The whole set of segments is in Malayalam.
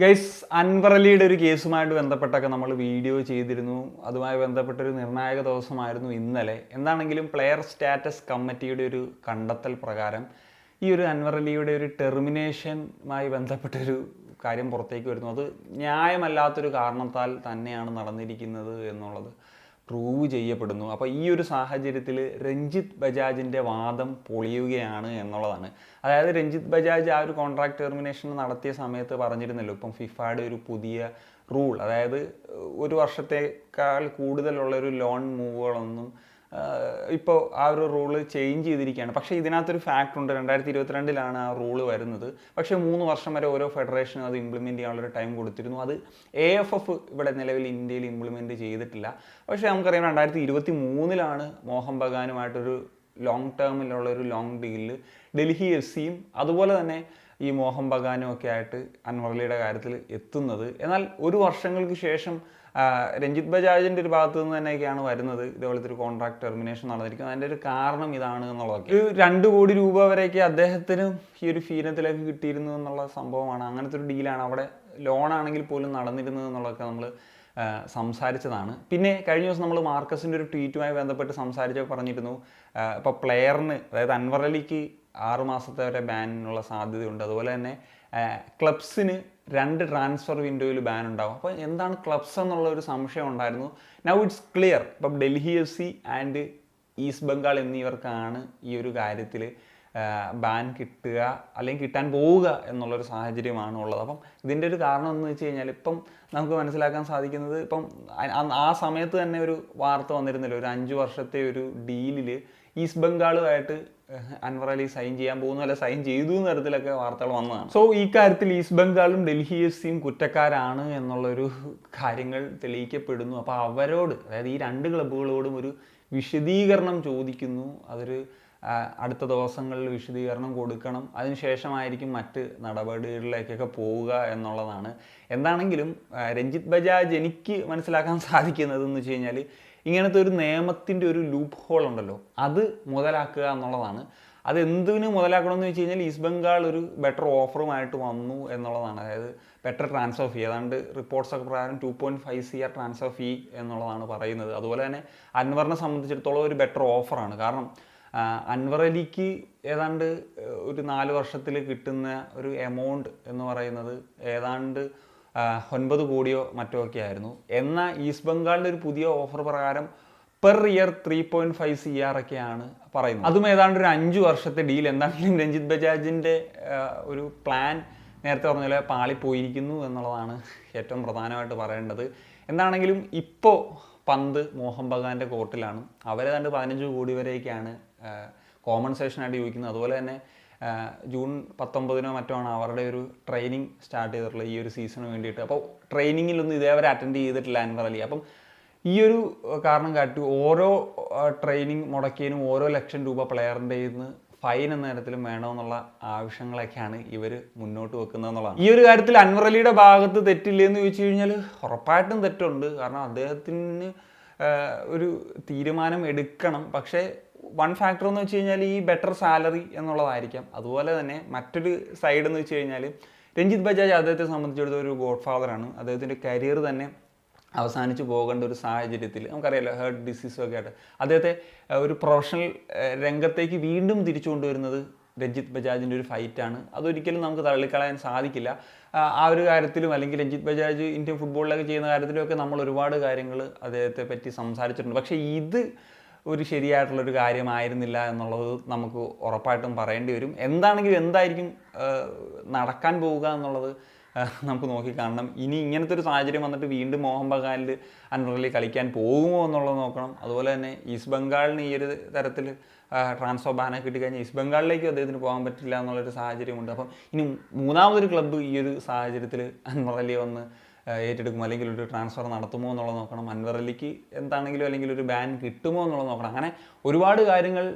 ഗൈസ് അൻവർ അലിയുടെ ഒരു കേസുമായിട്ട് ബന്ധപ്പെട്ടൊക്കെ നമ്മൾ വീഡിയോ ചെയ്തിരുന്നു. അതുമായി ബന്ധപ്പെട്ട ഒരു നിർണായക ദിവസമായിരുന്നു ഇന്നലെ. എന്താണെങ്കിലും പ്ലെയർ സ്റ്റാറ്റസ് കമ്മിറ്റിയുടെ ഒരു കണ്ടെത്തൽ പ്രകാരം ഈ ഒരു അൻവർ അലിയുടെ ഒരു ടെർമിനേഷനുമായി ബന്ധപ്പെട്ടൊരു കാര്യം പുറത്തേക്ക് വരുന്നു. അത് ന്യായമല്ലാത്തൊരു കാരണത്താൽ തന്നെയാണ് നടന്നിരിക്കുന്നത് എന്നുള്ളത്. പ്രൂവ് ചെയ്യപ്പെടുന്നു. അപ്പോൾ ഈ ഒരു സാഹചര്യത്തിൽ രഞ്ജിത്ത് ബജാജിന്റെ വാദം പൊളിയുകയാണ് എന്നുള്ളതാണ്. അതായത് രഞ്ജിത്ത് ബജാജ് ആ ഒരു കോൺട്രാക്ട് ടെർമിനേഷൻ നടത്തിയ സമയത്ത് പറഞ്ഞിരുന്നല്ലോ ഇപ്പം ഫിഫയുടെ ഒരു പുതിയ റൂൾ അതായത് ഒരു വർഷത്തേക്കാൾ കൂടുതലുള്ള ഒരു ലോൺ മൂവുകളൊന്നും ഇപ്പോൾ ആ ഒരു റൂൾ ചേഞ്ച് ചെയ്തിരിക്കുകയാണ്. പക്ഷേ ഇതിനകത്തൊരു ഫാക്ട് ഉണ്ട്. രണ്ടായിരത്തി ഇരുപത്തിരണ്ടിലാണ് ആ റൂൾ വരുന്നത്. പക്ഷേ മൂന്ന് വർഷം വരെ ഓരോ ഫെഡറേഷനും അത് ഇംപ്ലിമെന്റ് ചെയ്യാനുള്ളൊരു ടൈം കൊടുത്തിരുന്നു. അത് എ എഫ് എഫ് ഇവിടെ നിലവിൽ ഇന്ത്യയിൽ ഇംപ്ലിമെന്റ് ചെയ്തിട്ടില്ല. പക്ഷേ നമുക്കറിയാം രണ്ടായിരത്തി ഇരുപത്തി മൂന്നിലാണ് മോഹൻ ബഗാനുമായിട്ടൊരു ലോങ് ടേമിലുള്ള ഒരു ലോങ് ഡീലിൽ ഡൽഹി എഫ് സിയും അതുപോലെ തന്നെ ഈ മോഹൻ ബഗാനും ഒക്കെ ആയിട്ട് അൻവർലിയുടെ കാര്യത്തിൽ എത്തുന്നത്. എന്നാൽ ഒരു വർഷങ്ങൾക്ക് ശേഷം രഞ്ജിത് രഞ്ജിത്ത് ബജാജിന്റെ ഒരു ഭാഗത്തു നിന്ന് തന്നെയൊക്കെയാണ് വരുന്നത് ഇതേപോലത്തെ ഒരു കോൺട്രാക്ട് ടെർമിനേഷൻ നടന്നിരിക്കുന്നത്. അതിന്റെ ഒരു കാരണം ഇതാണ് എന്നുള്ളതൊക്കെ. ഒരു രണ്ട് കോടി രൂപ വരെയൊക്കെ അദ്ദേഹത്തിന് ഈ ഒരു ഫീനത്തിലേക്ക് കിട്ടിയിരുന്നു എന്നുള്ള സംഭവമാണ്. അങ്ങനത്തെ ഒരു ഡീലാണ് അവിടെ ലോണാണെങ്കിൽ പോലും നടന്നിരുന്നത് എന്നുള്ളതൊക്കെ നമ്മൾ സംസാരിച്ചതാണ്. പിന്നെ കഴിഞ്ഞ ദിവസം നമ്മൾ മാർക്കസിന്റെ ഒരു ട്വീറ്റുമായി ബന്ധപ്പെട്ട് സംസാരിച്ചൊക്കെ പറഞ്ഞിരുന്നു ഇപ്പോൾ പ്ലെയറിന് അതായത് അൻവർ അലിക്ക് ആറ് മാസത്തെ വരെ ബാനിനുള്ള സാധ്യതയുണ്ട്. അതുപോലെ തന്നെ ക്ലബ്സിന് രണ്ട് ട്രാൻസ്ഫർ വിൻഡോയിൽ ബാൻ ഉണ്ടാവും. അപ്പോൾ എന്താണ് ക്ലബ്സ് എന്നുള്ള ഒരു സംശയം ഉണ്ടായിരുന്നു? നൗ ഇറ്റ്സ് ക്ലിയർ ഇപ്പം Delhi F C and East Bengal എന്നിവർക്കാണ് ഈ ഒരു കാര്യത്തിൽ ബാൻ കിട്ടുക അല്ലെങ്കിൽ കിട്ടാൻ പോവുക എന്നുള്ളൊരു സാഹചര്യമാണ് ഉള്ളത്. അപ്പം ഇതിന്റെ ഒരു കാരണം എന്ന് വെച്ച് കഴിഞ്ഞാൽ ഇപ്പം നമുക്ക് മനസ്സിലാക്കാൻ സാധിക്കുന്നത് ഇപ്പം ആ സമയത്ത് തന്നെ ഒരു വാർത്ത വന്നിരുന്നല്ലോ. ഒരു അഞ്ച് വർഷത്തെ ഒരു ഡീലിൽ ഈസ്റ്റ് ബംഗാളുമായിട്ട് അൻവർ അലി സൈൻ ചെയ്യാൻ പോകുന്നു അല്ല സൈൻ ചെയ്തു എന്ന തരത്തിലൊക്കെ വാർത്തകൾ വന്നതാണ്. സോ ഈ കാര്യത്തിൽ ഈസ്റ്റ് ബംഗാളും ഡൽഹി എഫ് സിയും കുറ്റക്കാരാണ് എന്നുള്ളൊരു കാര്യങ്ങൾ തെളിയിക്കപ്പെടുന്നു. അപ്പോൾ അവരോട് അതായത് ഈ രണ്ട് ക്ലബ്ബുകളോടും ഒരു വിശദീകരണം ചോദിക്കുന്നു. അതൊരു അടുത്ത ദിവസങ്ങളിൽ വിശദീകരണം കൊടുക്കണം. അതിനുശേഷമായിരിക്കും മറ്റ് നടപടികളിലേക്കൊക്കെ പോവുക എന്നുള്ളതാണ്. എന്താണെങ്കിലും രഞ്ജിത്ത് ബജാജ് എനിക്ക് മനസ്സിലാക്കാൻ സാധിക്കുന്നത് എന്ന് വെച്ച് കഴിഞ്ഞാൽ ഇങ്ങനത്തെ ഒരു നിയമത്തിന്റെ ഒരു ലൂപ്പ് ഹോൾ ഉണ്ടല്ലോ. അത് മുതലാക്കുക എന്നുള്ളതാണ്. അത് മുതലാക്കണം മുതലാക്കണമെന്ന് വെച്ച് കഴിഞ്ഞാൽ ഈസ്റ്റ് ബംഗാൾ ഒരു ബെറ്റർ ഓഫറുമായിട്ട് വന്നു എന്നുള്ളതാണ്. അതായത് ബെറ്റർ ട്രാൻസ്ഫർ ഫീ ഏതാണ്ട് റിപ്പോർട്ട്സ് ഒക്കെ പ്രകാരം two point five C R transfer fee എന്നുള്ളതാണ് പറയുന്നത്. അതുപോലെ തന്നെ അൻവറിനെ സംബന്ധിച്ചിടത്തോളം ഒരു ബെറ്റർ ഓഫറാണ് കാരണം അൻവർ അലിക്ക് ഏതാണ്ട് ഒരു നാല് വർഷത്തിൽ കിട്ടുന്ന ഒരു എമൗണ്ട് എന്ന് പറയുന്നത് ഏതാണ്ട് ഒൻപത് കോടിയോ മറ്റോ ഒക്കെ ആയിരുന്നു. എന്നാൽ ഈസ്റ്റ് ബംഗാളിന്റെ ഒരു പുതിയ ഓഫർ പ്രകാരം per year three point five C R ഒക്കെയാണ് പറയുന്നത്. അതും ഏതാണ്ട് ഒരു അഞ്ച് വർഷത്തെ ഡീൽ എന്താണെങ്കിലും രഞ്ജിത്ത് ബജാജിന്റെ ഒരു പ്ലാൻ നേരത്തെ പറഞ്ഞ പാളിപ്പോയിരിക്കുന്നു എന്നുള്ളതാണ് ഏറ്റവും പ്രധാനമായിട്ട് പറയേണ്ടത്. എന്താണെങ്കിലും ഇപ്പോൾ പന്ത് മോഹൻ ബഗാന്റെ കോർട്ടിലാണ്. അവരെ രണ്ട് പതിനഞ്ച് കോടി വരെയൊക്കെയാണ് കോമ്പൻസേഷനായിട്ട് ചോദിക്കുന്നത്. അതുപോലെ തന്നെ ജൂൺ പത്തൊമ്പതിനോ മറ്റോ ആണ് അവരുടെ ഒരു ട്രെയിനിങ് സ്റ്റാർട്ട് ചെയ്തിട്ടുള്ളത് ഈ ഒരു സീസണ് വേണ്ടിയിട്ട്. അപ്പോൾ ട്രെയിനിങ്ങിലൊന്നും ഇതേവരെ അറ്റൻഡ് ചെയ്തിട്ടില്ല അൻവർ അലി. അപ്പം ഈ ഒരു കാരണം കാട്ടി ഓരോ ട്രെയിനിങ് മുടക്കിയതിനും ഓരോ ലക്ഷം രൂപ പ്ലെയറിന്റെ നിന്ന് ഫൈൻ എന്ന തരത്തിലും വേണമെന്നുള്ള ആവശ്യങ്ങളൊക്കെയാണ് ഇവർ മുന്നോട്ട് വെക്കുന്നത് എന്നുള്ളതാണ്. ഈ ഒരു കാര്യത്തിൽ അൻവർ അലിയുടെ ഭാഗത്ത് തെറ്റില്ലെന്ന് ചോദിച്ചു കഴിഞ്ഞാൽ ഉറപ്പായിട്ടും തെറ്റുണ്ട്. കാരണം അദ്ദേഹത്തിന് ഒരു തീരുമാനം എടുക്കണം. പക്ഷേ വൺ ഫാക്ടർ എന്ന് വെച്ച് കഴിഞ്ഞാൽ ഈ ബെറ്റർ സാലറി എന്നുള്ളതായിരിക്കാം. അതുപോലെ തന്നെ മറ്റൊരു സൈഡ് എന്ന് വെച്ച് കഴിഞ്ഞാൽ രഞ്ജിത്ത് ബജാജ് അദ്ദേഹത്തെ സംബന്ധിച്ചിടത്തോളം ഒരു ഗോഡ് ഫാദറാണ് അദ്ദേഹത്തിന്റെ കരിയർ തന്നെ അവസാനിച്ചു പോകേണ്ട ഒരു സാഹചര്യത്തിൽ നമുക്കറിയാലോ ഹേർട്ട് ഡിസീസും ഒക്കെ ആയിട്ട്. അദ്ദേഹത്തെ ഒരു പ്രൊഫഷണൽ രംഗത്തേക്ക് വീണ്ടും തിരിച്ചു കൊണ്ടുവരുന്നത് രഞ്ജിത്ത് ബജാജിന്റെ ഒരു ഫൈറ്റാണ് അതൊരിക്കലും നമുക്ക് തള്ളിക്കളയാൻ സാധിക്കില്ല. ആ, ഒരു കാര്യത്തിലും അല്ലെങ്കിൽ രഞ്ജിത്ത് ബജാജ് ഇന്ത്യൻ ഫുട്ബോളിലൊക്കെ ചെയ്യുന്ന കാര്യത്തിലൊക്കെ നമ്മൾ ഒരുപാട് കാര്യങ്ങൾ അദ്ദേഹത്തെ പറ്റി സംസാരിച്ചിട്ടുണ്ട്. പക്ഷേ ഇത് ഒരു ശരിയായിട്ടുള്ളൊരു കാര്യമായിരുന്നില്ല എന്നുള്ളത് നമുക്ക് ഉറപ്പായിട്ടും പറയേണ്ടി വരും. എന്താണെങ്കിലും എന്തായിരിക്കും നടക്കാൻ പോവുക എന്നുള്ളത് നമുക്ക് നോക്കി കാണണം. ഇനി ഇങ്ങനത്തെ ഒരു സാഹചര്യം വന്നിട്ട് വീണ്ടും മോഹൻ ബഗാനിൽ അൻവറിൽ കളിക്കാൻ പോകുമോ എന്നുള്ളത് നോക്കണം. അതുപോലെ തന്നെ ഈസ്റ്റ് ബംഗാളിന് ഈ ഒരു തരത്തിൽ ട്രാൻസ്ഫർ ബാനൊക്കെ കിട്ടിക്കഴിഞ്ഞാൽ ഈസ്റ്റ് ബംഗാളിലേക്കും അദ്ദേഹത്തിന് പോകാൻ പറ്റില്ല എന്നുള്ളൊരു സാഹചര്യമുണ്ട്. അപ്പം ഇനി മൂന്നാമതൊരു ക്ലബ്ബ് ഈ ഒരു സാഹചര്യത്തിൽ അൻവറലി വന്ന് ഏറ്റെടുക്കുമോ? അല്ലെങ്കിൽ ഒരു ട്രാൻസ്ഫർ നടത്തുമോ എന്നുള്ളത് നോക്കണം. അൻവറലിക്ക് എന്താണെങ്കിലും അല്ലെങ്കിൽ ഒരു ബാൻ കിട്ടുമോ എന്നുള്ളത് നോക്കണം. അങ്ങനെ ഒരുപാട് കാര്യങ്ങൾ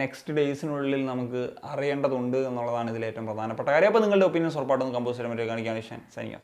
നെക്സ്റ്റ് ഡേയ്സിനുള്ളിൽ നമുക്ക് അറിയേണ്ടതുണ്ട് എന്നുള്ളതാണ് ഇതിൽ ഏറ്റവും പ്രധാനപ്പെട്ട കാര്യം. അപ്പോൾ നിങ്ങളുടെ ഒപ്പീനിയൻസ് ഉറപ്പായിട്ടൊന്ന് കമ്പോസ് ചെയ്യാൻ പറ്റുക കാണിക്കാൻ സൈനിക